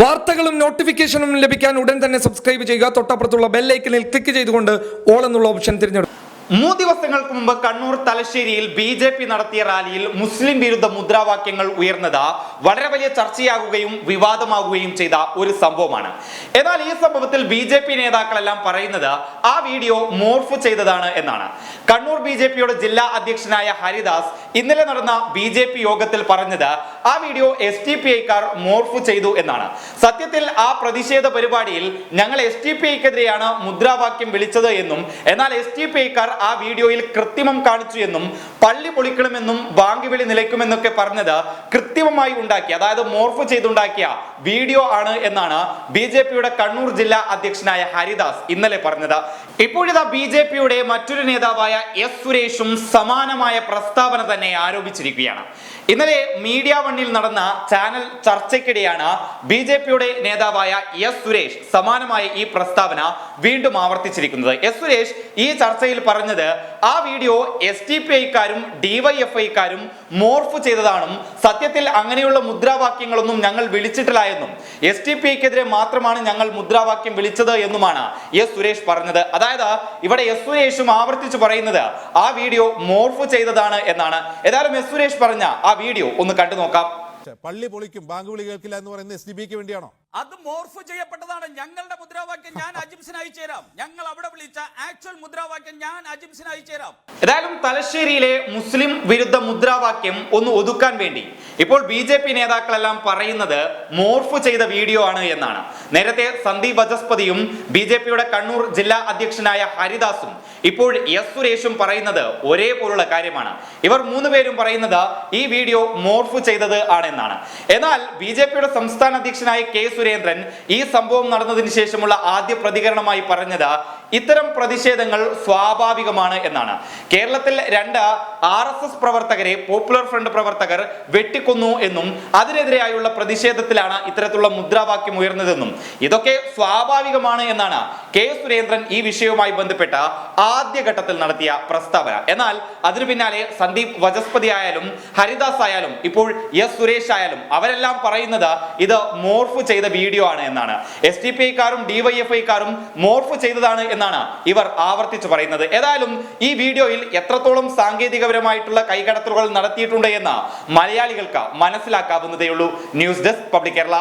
വാർത്തകളും നോട്ടിഫിക്കേഷനും ലഭിക്കാൻ ഉടൻ തന്നെ സബ്സ്ക്രൈബ് ചെയ്യുക. തൊട്ടപ്പുറത്തുള്ള ബെല്ലൈക്കനിൽ ക്ലിക്ക് ചെയ്തുകൊണ്ട് ഓൾ എന്നുള്ള ഓപ്ഷൻ തിരഞ്ഞെടുക്കും മൂന്ന് ദിവസങ്ങൾക്ക് മുമ്പ് കണ്ണൂർ തലശ്ശേരിയിൽ ബി ജെ പി നടത്തിയ റാലിയിൽ മുസ്ലിം വിരുദ്ധ മുദ്രാവാക്യങ്ങൾ ഉയർന്നത് വളരെ വലിയ ചർച്ചയാകുകയും വിവാദമാകുകയും ചെയ്ത ഒരു സംഭവമാണ്. എന്നാൽ ഈ സംഭവത്തിൽ ബി ജെ പി നേതാക്കളെല്ലാം പറയുന്നത് ആ വീഡിയോ മോർഫ് ചെയ്തതാണ് എന്നാണ്. കണ്ണൂർ ബി ജെ പിയുടെ ജില്ലാ അധ്യക്ഷനായ ഹരിദാസ് ഇന്നലെ നടന്ന ബി ജെ പി യോഗത്തിൽ പറഞ്ഞത് ആ വീഡിയോ എസ് ടി പി ഐക്കാർ മോർഫ് ചെയ്തു എന്നാണ്. സത്യത്തിൽ ആ പ്രതിഷേധ പരിപാടിയിൽ ഞങ്ങൾ എസ് ടി പി ഐക്കെതിരെയാണ് മുദ്രാവാക്യം വിളിച്ചത് എന്നും എന്നാൽ എസ് ടി പി ഐക്കാർ ആ വീഡിയോയിൽ കൃത്രിമം കാണിച്ചു എന്നും പള്ളി പൊളിക്കണമെന്നും ബാങ്ക് വിളി നിലയ്ക്കുമെന്നൊക്കെ പറഞ്ഞത് കൃത്രിമമായി ഉണ്ടാക്കി അതായത് മോർഫ് ചെയ്തുണ്ടാക്കിയ വീഡിയോ ആണ് എന്നാണ് ബി കണ്ണൂർ ജില്ലാ അധ്യക്ഷനായ ഹരിദാസ് ഇന്നലെ പറഞ്ഞത്. ഇപ്പോഴിതാ ബി ജെ പിയുടെ മറ്റൊരു നേതാവായ എസ് സുരേഷും സമാനമായ പ്രസ്താവന തന്നെ ആരോപിച്ചിരിക്കുകയാണ്. ഇന്നലെ മീഡിയ വണ്ണിൽ നടന്ന ചാനൽ ചർച്ചയ്ക്കിടെയാണ് ബി ജെ പിയുടെ നേതാവായ എസ് സുരേഷ് സമാനമായ ഈ പ്രസ്താവന വീണ്ടും ആവർത്തിച്ചിരിക്കുന്നത്. എസ് സുരേഷ് ഈ ചർച്ചയിൽ പറഞ്ഞത് ആ വീഡിയോ എസ് ടി പി ഐക്കാരും ഡിവൈഎഫ്ഐക്കാരും മോർഫ് ചെയ്തതാണെന്നും സത്യത്തിൽ അങ്ങനെയുള്ള മുദ്രാവാക്യങ്ങളൊന്നും ഞങ്ങൾ വിളിച്ചിട്ടില്ല എന്നും എസ് ടി പി ഐക്കെതിരെ മാത്രമാണ് ഞങ്ങൾ മുദ്രാവാക്യം വിളിച്ചത് എന്നുമാണ് എസ് സുരേഷ് പറഞ്ഞത്. അതായത് ഇവിടെ എസ് സുരേഷും ആവർത്തിച്ച് പറയുന്നത് ആ വീഡിയോ മോർഫ് ചെയ്തതാണ് എന്നാണ്. ഏതായാലും എസ് സുരേഷ് പറഞ്ഞ ആ വീഡിയോ ഒന്ന് കണ്ടു നോക്കാം പള്ളി പൊളിക്കും ബാങ്ക് വിളി കേൾക്കില്ല എന്ന് പറയുന്നത് എസ് ഡി ബിക്ക് വേണ്ടിയാണോ? അത് മോർഫ് ചെയ്യപ്പെട്ടതാണ്. ഞങ്ങളുടെ മുദ്രാവാക്യം ഞാൻ അജിംസിന് അയച്ചു തരാം ഞങ്ങൾ അവിടെ വിളിച്ച ആക്ച്വൽ മുദ്രാവാക്യം ഞാൻ അജിംസിന് അയച്ചു തരാം ഏതായാലും തലശ്ശേരിയിലെ മുസ്ലിം വിരുദ്ധ മുദ്രാവാക്യം ഒന്ന് ഒതുക്കാൻ വേണ്ടി. ഇപ്പോൾ ബി ജെ പി നേതാക്കളെല്ലാം പറയുന്നത് മോർഫ് ചെയ്ത വീഡിയോ ആണ് എന്നാണ്. നേരത്തെ സന്ദീപ് വജസ്പതിയും ബി ജെ പിയുടെ കണ്ണൂർ ജില്ലാ അധ്യക്ഷനായ ഹരിദാസും ഇപ്പോൾ എസ് സുരേഷും പറയുന്നത് ഒരേപോലുള്ള കാര്യമാണ്. ഇവർ മൂന്ന് പേരും പറയുന്നത് ഈ വീഡിയോ മോർഫ് ചെയ്തത് ആണെന്നാണ്. എന്നാൽ ബി ജെ പിയുടെ സംസ്ഥാന അധ്യക്ഷനായ കെ സുരേന്ദ്രൻ ഈ സംഭവം നടന്നതിന് ശേഷമുള്ള ആദ്യ പ്രതികരണമായി പറഞ്ഞത് ഇത്തരം പ്രതിഷേധങ്ങൾ സ്വാഭാവികമാണ് എന്നാണ്. കേരളത്തിൽ രണ്ട് ആർ എസ് എസ് പ്രവർത്തകരെ പോപ്പുലർ ഫ്രണ്ട് പ്രവർത്തകർ വെട്ടിക്കൊന്നു എന്നും അതിനെതിരെയായുള്ള പ്രതിഷേധത്തിലാണ് ഇത്തരത്തിലുള്ള മുദ്രാവാക്യം ഉയർന്നതെന്നും. ഇതൊക്കെ സ്വാഭാവികമാണ് എന്നാണ് കെ സുരേന്ദ്രൻ ഈ വിഷയവുമായി ബന്ധപ്പെട്ട ആദ്യഘട്ടത്തിൽ നടത്തിയ പ്രസ്താവന. എന്നാൽ അതിനു പിന്നാലെ സന്ദീപ് വചസ്പതി ആയാലും ഹരിദാസ് ആയാലും ഇപ്പോൾ എസ് സുരേഷ് ആയാലും അവരെല്ലാം പറയുന്നത് ഇത് മോർഫ് ചെയ്ത വീഡിയോ ആണ് എന്നാണ്. എസ് ടി പി ഐക്കാരും ഡിവൈഎഫ്ഐക്കാരും മോർഫ് ചെയ്തതാണ് എന്നാണ് ഇവർ ആവർത്തിച്ച് പറയുന്നത്. ഏതായാലും ഈ വീഡിയോയിൽ എത്രത്തോളം സാങ്കേതികപരമായിട്ടുള്ള കൈകടത്തലുകൾ നടത്തിയിട്ടുണ്ട് എന്ന് മലയാളികൾക്ക് മനസ്സിലാക്കാവുന്നതേയുള്ളൂ. News desk public Kerala.